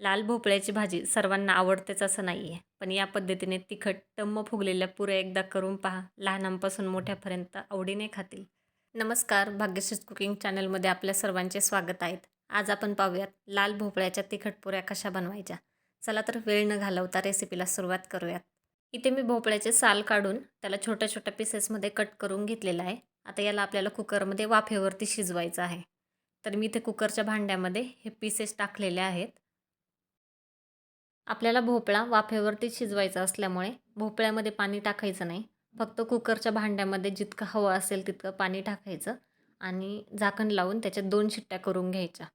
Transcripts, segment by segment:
लाल भोपळ्याची भाजी सर्वांना आवडतेच असं नाही आहे पण या पद्धतीने तिखट टम्म फुगलेल्या पुऱ्या एकदा करून पहा. लहानांपासून मोठ्यापर्यंत आवडीने खातील. नमस्कार भाग्यश्रीज कुकिंग चॅनलमध्ये आपल्या सर्वांचे स्वागत आहेत आज आपण पाहूयात लाल भोपळ्याच्या तिखट पुऱ्या कशा बनवायच्या? चला तर वेळ न घालवता रेसिपीला सुरुवात करूयात. इथे मी भोपळ्याचे साल काढून त्याला छोट्या छोट्या पीसेसमध्ये कट करून घेतलेला आहे. आता याला आपल्याला कुकरमध्ये वाफेवरती शिजवायचं आहे. तर मी इथे कुकरच्या भांड्यामध्ये हे पीसेस टाकलेले आहेत. आपल्याला भोपळा वाफेवरती शिजवायचा असल्यामुळे भोपळ्यामध्ये पाणी टाकायचं नाही. फक्त कुकरच्या भांड्यामध्ये जितकं हवं असेल तितकं पाणी टाकायचं आणि झाकण लावून त्याच्यात दोन शिट्ट्या करून घ्यायच्या.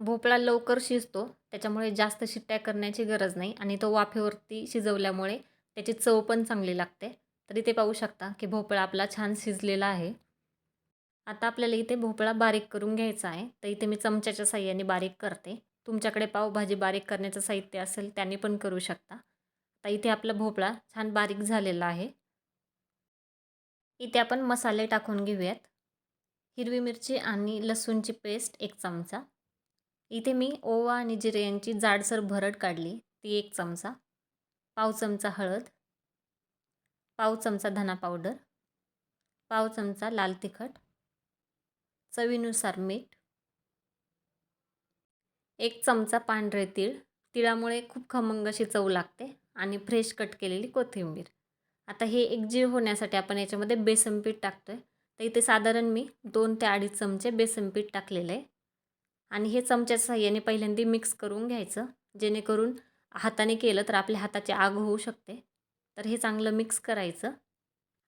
भोपळा लवकर शिजतो त्याच्यामुळे जास्त शिट्ट्या करण्याची गरज नाही आणि तो वाफेवरती शिजवल्यामुळे त्याची चव पण चांगली लागते. तर इथे पाहू शकता की भोपळा आपला छान शिजलेला आहे. आता आपल्याला इथे भोपळा बारीक करून घ्यायचा आहे. तर इथे मी चमच्याच्या साह्याने बारीक करते. तुमच्याकडे पावभाजी बारीक करण्याचं साहित्य असेल त्यांनी पण करू शकता. आता इथे आपला भोपळा छान बारीक झालेला आहे. इथे आपण मसाले टाकून घेऊयात. हिरवी मिरची आणि लसूणची पेस्ट एक चमचा. इथे मी ओवा आणि जिरे यांची जाडसर भरड काढली ती एक चमचा. पाव चमचा हळद. पाव चमचा धना पावडर. पाव चमचा लाल तिखट. चवीनुसार मीठ. एक चमचा पांढरे तीळ तिळामुळे खूप खमंग अशी चव लागते आणि फ्रेश कट केलेली कोथिंबीर. आता हे एकजीव होण्यासाठी आपण याच्यामध्ये बेसन पीठ टाकतो आहे तर इथे साधारण मी दोन ते अडीच चमचे बेसन पीठ टाकलेलं आहे. आणि हे चमच्याच्या साह्याने पहिल्यांदा मिक्स करून घ्यायचं जेणेकरून हाताने केलं तर आपल्या हाताची आग होऊ शकते. तर हे चांगलं मिक्स करायचं.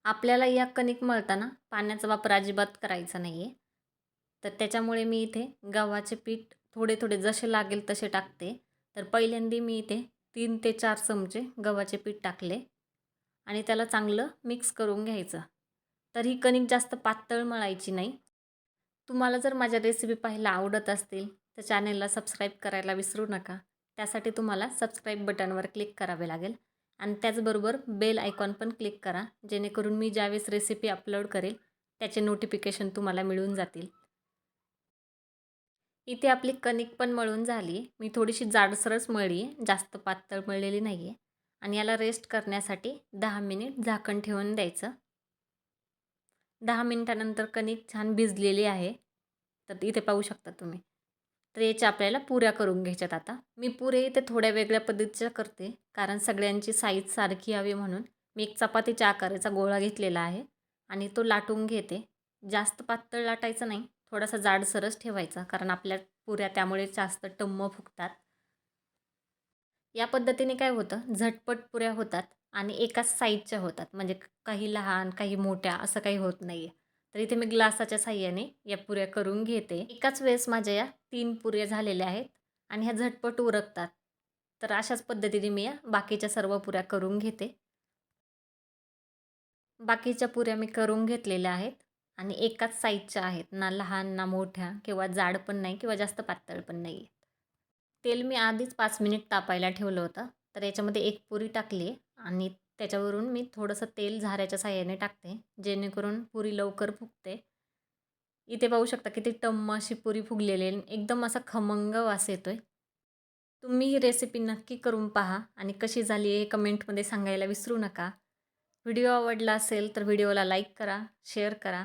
आपल्याला या कणिक मळताना पाण्याचा वापर अजिबात करायचा नाही आहे तर त्याच्यामुळे मी इथे गव्हाचे पीठ थोडे थोडे जसे लागेल तसे टाकते. तर पहिल्यांदा मी इथे तीन ते चार चमचे गव्हाचे पीठ टाकले आणि त्याला चांगलं मिक्स करून घ्यायचं. तर ही कणिक जास्त पातळ मळायची नाही. तुम्हाला जर माझ्या रेसिपी पाहायला आवडत असतील तर चॅनेलला सबस्क्राईब करायला विसरू नका. त्यासाठी तुम्हाला सबस्क्राईब बटनवर क्लिक करावे लागेल आणि त्याचबरोबर बेल आयकॉन पण क्लिक करा जेणेकरून मी ज्यावेळेस रेसिपी अपलोड करेल त्याचे नोटिफिकेशन तुम्हाला मिळून जातील. इथे आपली कणिक पण मळून झाली. मी थोडीशी जाडसरच मळली जास्त पातळ मळलेली नाही आहे आणि याला रेस्ट करण्यासाठी दहा मिनिट झाकण ठेवून द्यायचं. दहा मिनिटानंतर कणिक छान भिजलेली आहे. तर इथे पाहू शकता तुम्ही. तर याच्या आपल्याला पुऱ्या करून घ्यायच्यात आता. मी पुरे इथे थोड्या वेगळ्या पद्धतीच्या करते. कारण सगळ्यांची साईज सारखी हवी म्हणून. मी एक चपातीच्या आकाराचा गोळा घेतलेला आहे. आणि तो लाटून घेते. जास्त पातळ लाटायचं नाही. थोडासा जाडसरच ठेवायचा कारण आपल्या पुऱ्या त्यामुळे जास्त टम्म फुगतात. या पद्धतीने काय होतं? झटपट पुऱ्या होतात आणि एकाच साईजच्या होतात. म्हणजे काही लहान काही मोठ्या असं काही होत नाही आहे तर इथे मी ग्लासाच्या साह्याने या पुऱ्या करून घेते. एकाच वेळेस माझ्या या तीन पुऱ्या झालेल्या आहेत आणि ह्या झटपट उरकतात. तर अशाच पद्धतीने मी या बाकीच्या सर्व पुऱ्या करून घेते. बाकीच्या पुऱ्या मी करून घेतलेल्या आहेत. आणि एकाच साईजच्या आहेत. ना लहान ना मोठ्या किंवा जाड पण नाही किंवा जास्त पातळ पण नाही आहेत. तेल मी आधीच पाच मिनिट तापायला ठेवलं होतं. तर याच्यामध्ये एक पुरी टाकली आणि त्याच्यावरून मी थोडंसं तेल झाऱ्याच्या साह्याने टाकते जेणेकरून पुरी लवकर फुगते. इथे पाहू शकता की ती टम्म अशी पुरी फुगलेली एकदम असा खमंग वास येतो आहे तुम्ही ही रेसिपी नक्की करून पहा आणि कशी झाली हे कमेंटमध्ये सांगायला विसरू नका. व्हिडिओ आवडला असेल तर व्हिडिओला लाईक करा शेअर करा